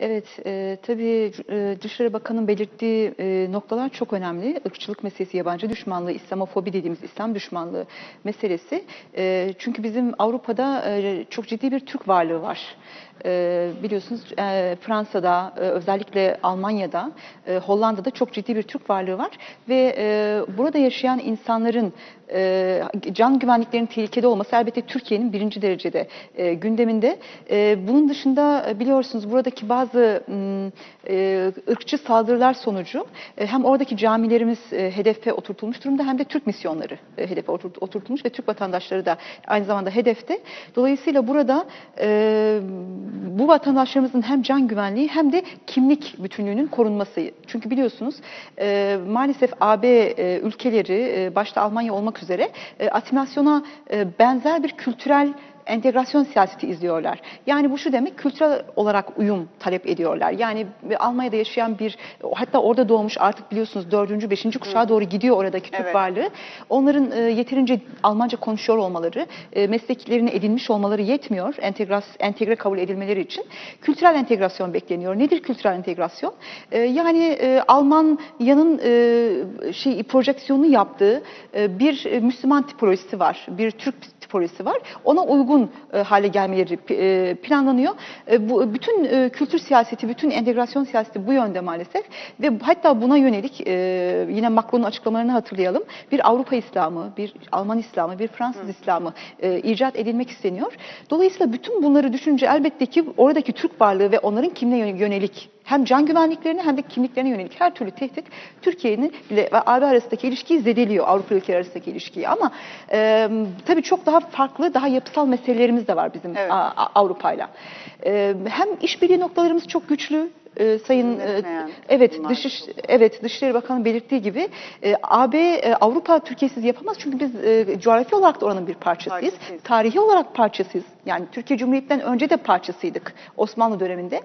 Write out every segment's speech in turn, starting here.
Evet, e, tabii e, Dışişleri Bakanı'nın belirttiği e, noktalar çok önemli. Irkçılık meselesi, yabancı düşmanlığı, İslamofobi dediğimiz İslam düşmanlığı meselesi. E, çünkü bizim Avrupa'da e, çok ciddi bir Türk varlığı var. E, biliyorsunuz e, Fransa'da, e, özellikle Almanya'da, e, Hollanda'da çok ciddi bir Türk varlığı var. Ve e, burada yaşayan insanların e, can güvenliklerinin tehlikede olması elbette Türkiye'nin birinci derecede e, gündeminde. E, bunun dışında biliyorsunuz buradaki bazı ırkçı saldırılar sonucu hem oradaki camilerimiz hedefe oturtulmuş durumda hem de Türk misyonları hedefe oturt- oturtulmuş ve Türk vatandaşları da aynı zamanda hedefte. Dolayısıyla burada bu vatandaşlarımızın hem can güvenliği hem de kimlik bütünlüğünün korunması. Çünkü biliyorsunuz maalesef AB ülkeleri başta Almanya olmak üzere e, asimilasyona e, benzer bir kültürel entegrasyon siyaseti izliyorlar. Yani bu şu demek kültürel olarak uyum talep ediyorlar. Yani Almanya'da yaşayan bir hatta orada doğmuş artık biliyorsunuz dördüncü, beşinci kuşağa doğru gidiyor oradaki Türk Evet. varlığı. Onların e, yeterince Almanca konuşuyor olmaları, e, mesleklerini edinmiş olmaları yetmiyor entegras, entegre kabul edilmeleri için. Kültürel entegrasyon bekleniyor. Nedir kültürel entegrasyon? E, yani e, Almanya'nın e, şey projeksiyonunu yaptığı e, bir e, Müslüman tipolojisi var, bir Türk tipolojisi var. Ona uygun e, hale gelmeleri e, planlanıyor. E, bu bütün e, kültür siyaseti, bütün entegrasyon siyaseti bu yönde maalesef ve hatta buna yönelik e, yine Macron'un açıklamalarını hatırlayalım. Bir Avrupa İslamı, bir Alman İslamı, bir Fransız İslamı e, icat edilmek isteniyor. Dolayısıyla bütün bunları düşününce elbette ki oradaki Türk varlığı ve onların kimliğine yönelik hem can güvenliklerine hem de kimliklerine yönelik her türlü tehdit Türkiye'nin ile ve AB arasındaki ilişkiyi zedeliyor Avrupa ülkeleri arasındaki ilişkiyi ama e, tabii çok daha farklı daha yapısal meselelerimiz de var bizim Evet. Avrupa'yla. E, hem işbirliği noktalarımız çok güçlü. E, Sayın e, evet bunlar. dış evet Dışişleri Bakanı belirttiği gibi e, AB e, Avrupa Türkiye'siz yapamaz çünkü biz e, coğrafi olarak da oranın bir parçasıyız. Parçasıyız. Tarihi olarak parçasıyız. Yani Türkiye Cumhuriyeti'nden önce de parçasıydık Osmanlı döneminde.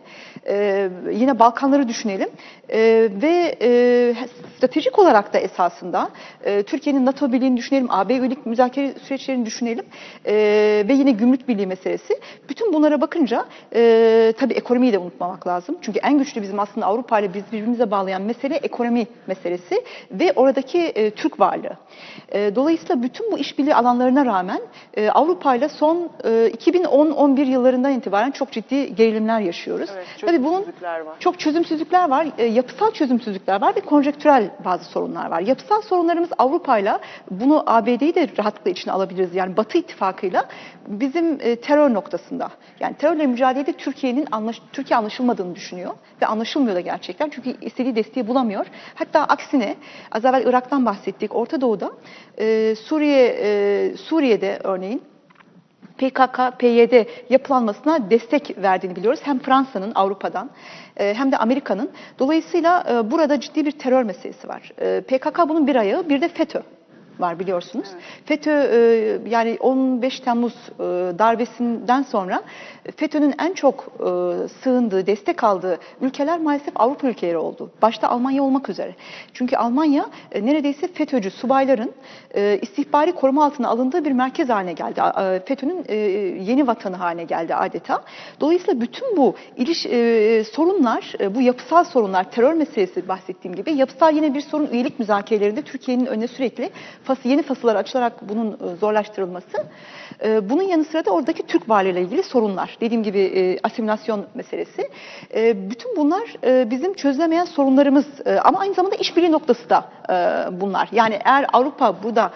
E, yine Balkanları düşünelim. E, ve e, stratejik olarak da esasında e, Türkiye'nin NATO birliğini düşünelim, AB üyelik müzakere süreçlerini düşünelim e, ve yine gümrük birliği meselesi. Bütün bunlara bakınca e, tabii ekonomiyi de unutmamak lazım. Çünkü en güçlü bizim aslında Avrupa ile biz birbirimize bağlayan mesele ekonomi meselesi ve oradaki e, Türk varlığı. E, dolayısıyla bütün bu işbirliği alanlarına rağmen e, Avrupa ile son e, 2010-11 yıllarından itibaren çok ciddi gerilimler yaşıyoruz. Evet, Tabii bunun var. çok çözümsüzlükler var, e, yapısal çözümsüzlükler var ve konjektürel bazı sorunlar var. Yapısal sorunlarımız Avrupa'yla, bunu ABD'yi de rahatlıkla içine alabiliriz. Yani Batı ittifakıyla bizim e, terör noktasında. Yani terörle mücadelede Türkiye'nin anlaş, Türkiye anlaşılmadığını düşünüyor ve anlaşılmıyor da gerçekten. Çünkü istediği desteği bulamıyor. Hatta aksine az evvel Irak'tan bahsettik. Orta Doğu'da e, Suriye e, Suriye'de örneğin PKK, PYD yapılanmasına destek verdiğini biliyoruz. Hem Fransa'nın, Avrupa'dan e, hem de Amerika'nın. Dolayısıyla e, burada ciddi bir terör meselesi var. E, PKK bunun bir ayağı, bir de FETÖ var biliyorsunuz. FETÖ e, yani 15 Temmuz e, darbesinden sonra FETÖ'nün en çok e, sığındığı, destek aldığı ülkeler maalesef Avrupa ülkeleri oldu. Başta Almanya olmak üzere. Çünkü Almanya e, neredeyse FETÖ'cü subayların e, istihbari koruma altına alındığı bir merkez haline geldi. E, FETÖ'nün e, yeni vatanı haline geldi adeta. Dolayısıyla bütün bu iliş e, sorunlar, e, bu yapısal sorunlar, terör meselesi bahsettiğim gibi yapısal yine bir sorun üyelik müzakerelerinde Türkiye'nin önüne sürekli fas, yeni fasıllar açılarak bunun e, zorlaştırılması. E, bunun yanı sıra da oradaki Türk varlığıyla ilgili sorunlar. Dediğim gibi e, asimilasyon meselesi. Bütün bunlar bizim çözülemeyen sorunlarımız ama aynı zamanda işbirliği noktası da bunlar. Yani eğer Avrupa burada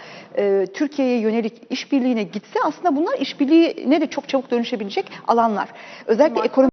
Türkiye'ye yönelik işbirliğine gitse aslında bunlar işbirliğine de çok çabuk dönüşebilecek alanlar. Özellikle ekonomi